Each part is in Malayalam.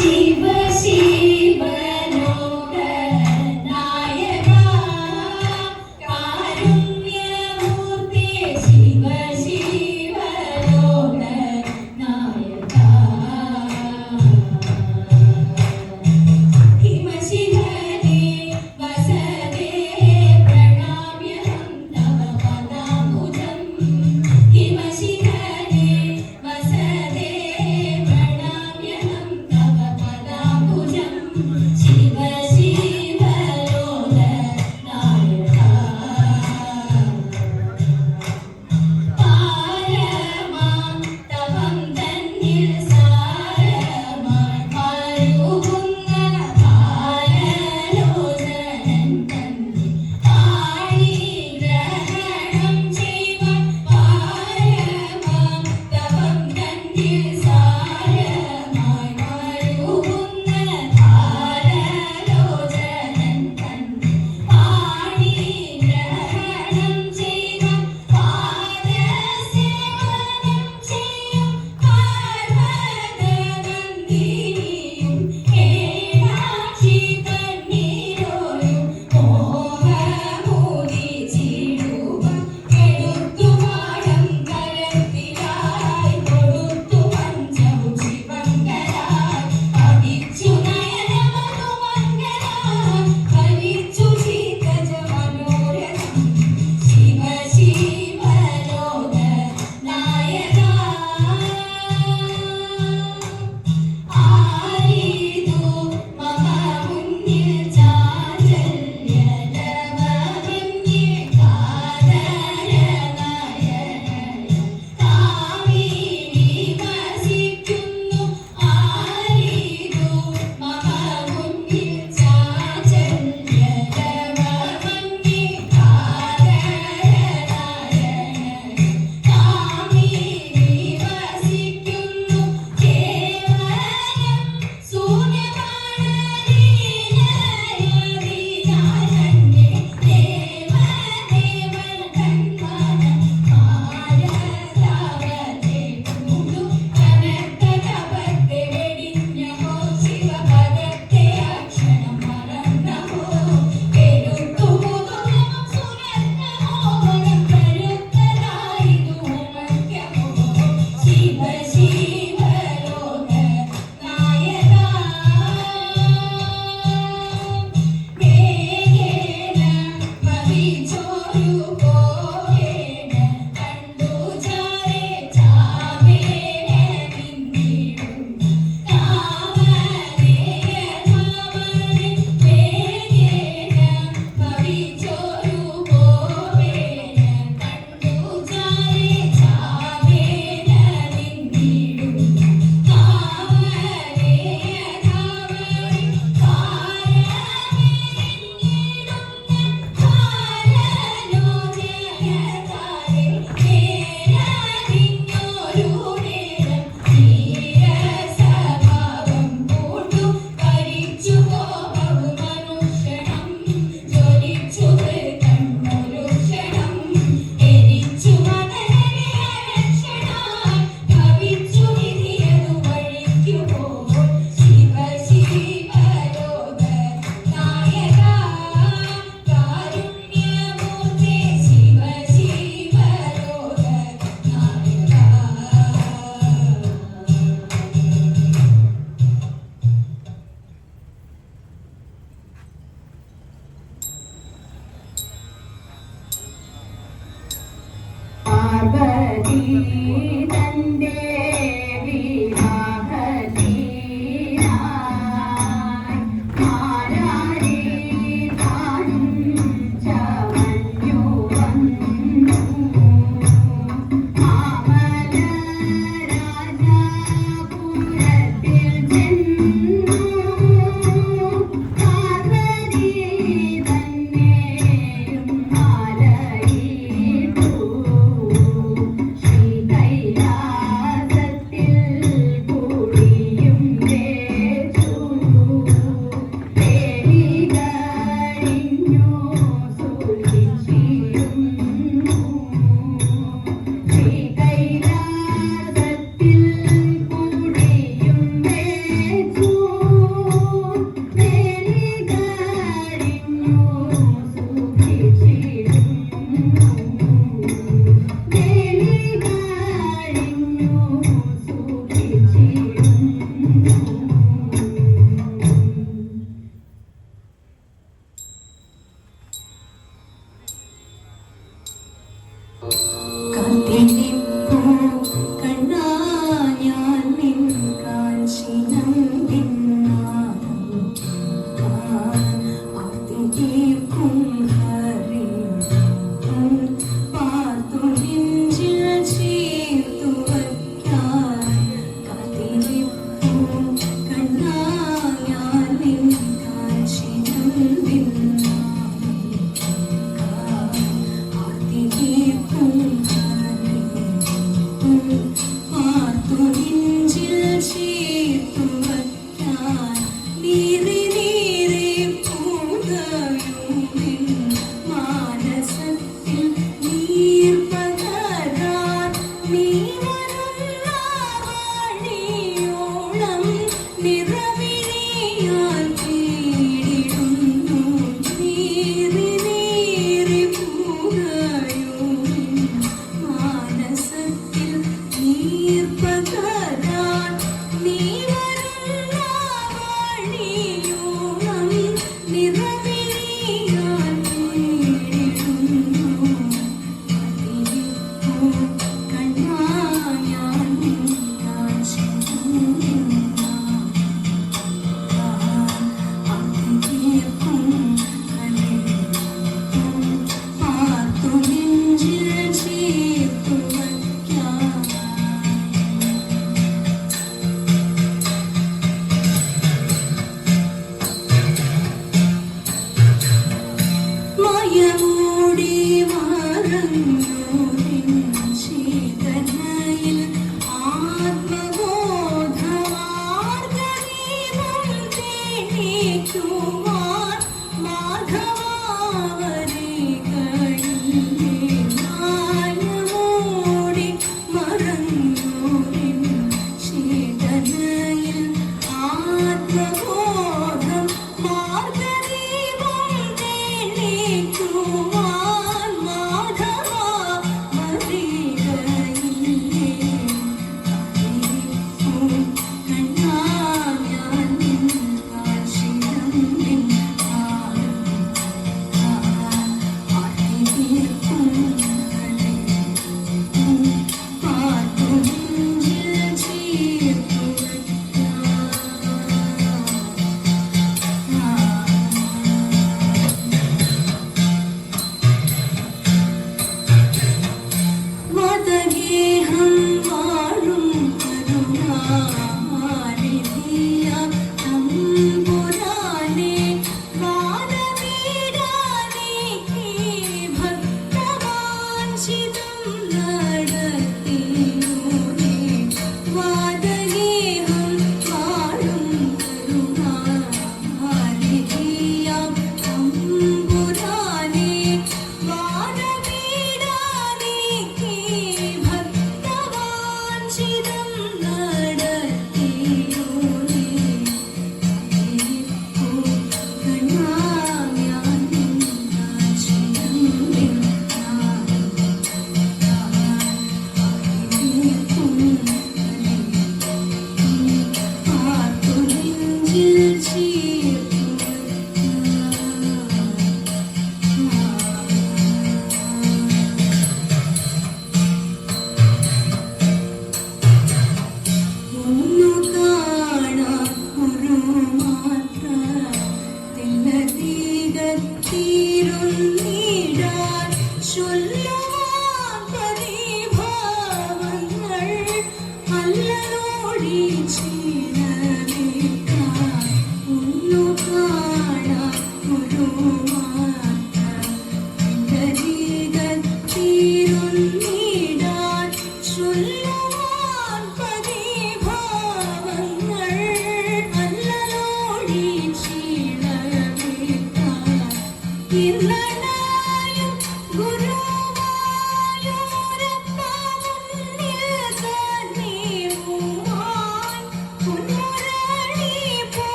ശിവ ശിവ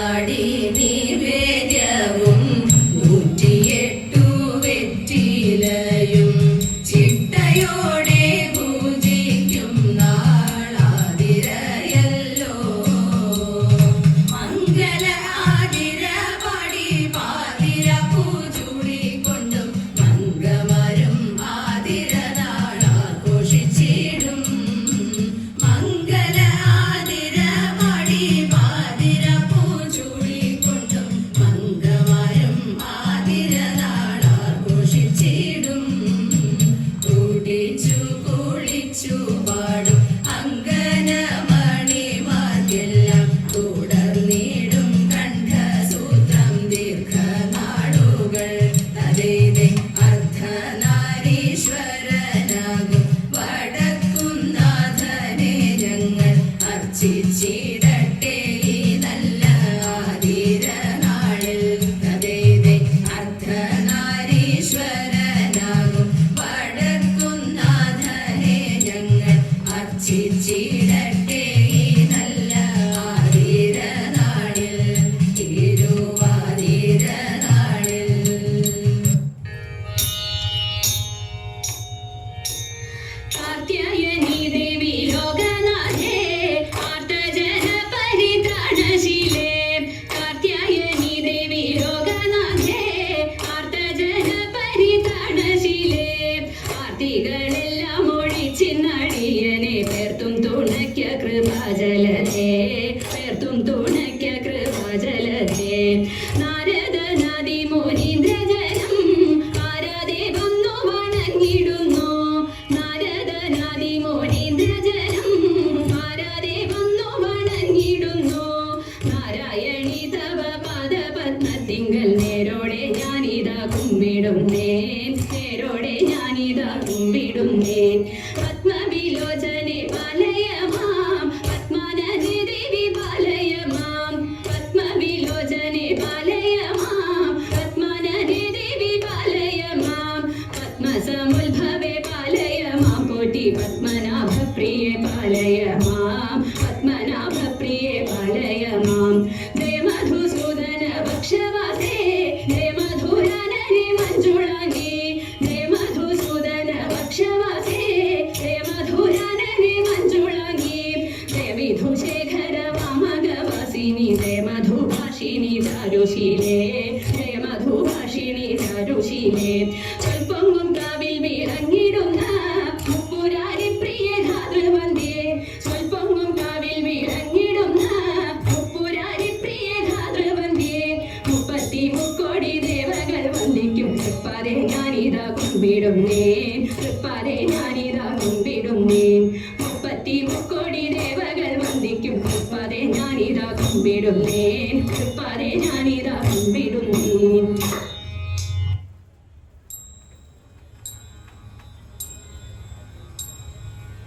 பாடி 就是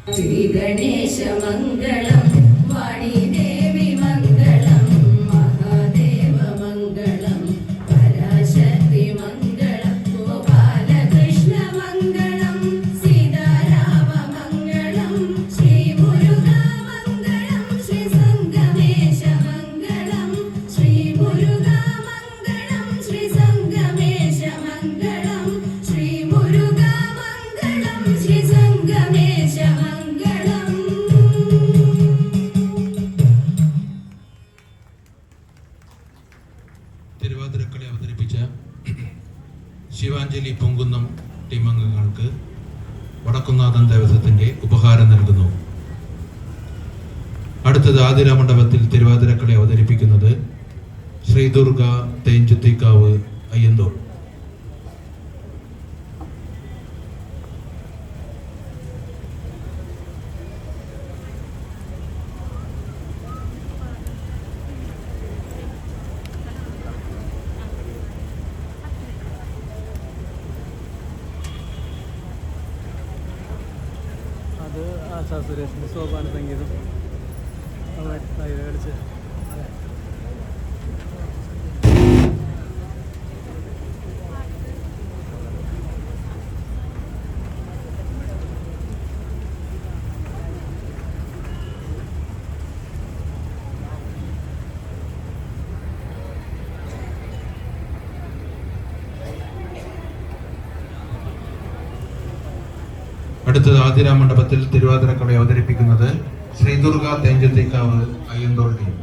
ശ്രീഗണേശമംഗളം വാണിദേവി തിരുവാതിരക്കളി അവതരിപ്പിച്ച ശിവാഞ്ജലി പൊങ്കുന്നം ടീം അംഗങ്ങൾക്ക് വടക്കുന്നാഥൻ ദേവസ്വത്തിന്റെ ഉപഹാരം നൽകുന്നു. അടുത്തത് ആതിര മണ്ഡപത്തിൽ തിരുവാതിരക്കളി അവതരിപ്പിക്കുന്നത് ശ്രീദുർഗ തേഞ്ചുത്തിക്കാവ് അയ്യന്തോൾ. അത് ആശാസുരേഷിന്റെ സോപാന സംഗീതം. അതിൽ കളിച്ച് അടുത്തത് ആതിര മണ്ഡപത്തിൽ തിരുവാതിരക്കളി അവതരിപ്പിക്കുന്നത് ശ്രീദുർഗ തേഞ്ചത്തിക്കാവ് അയ്യന്തോൾ ടീം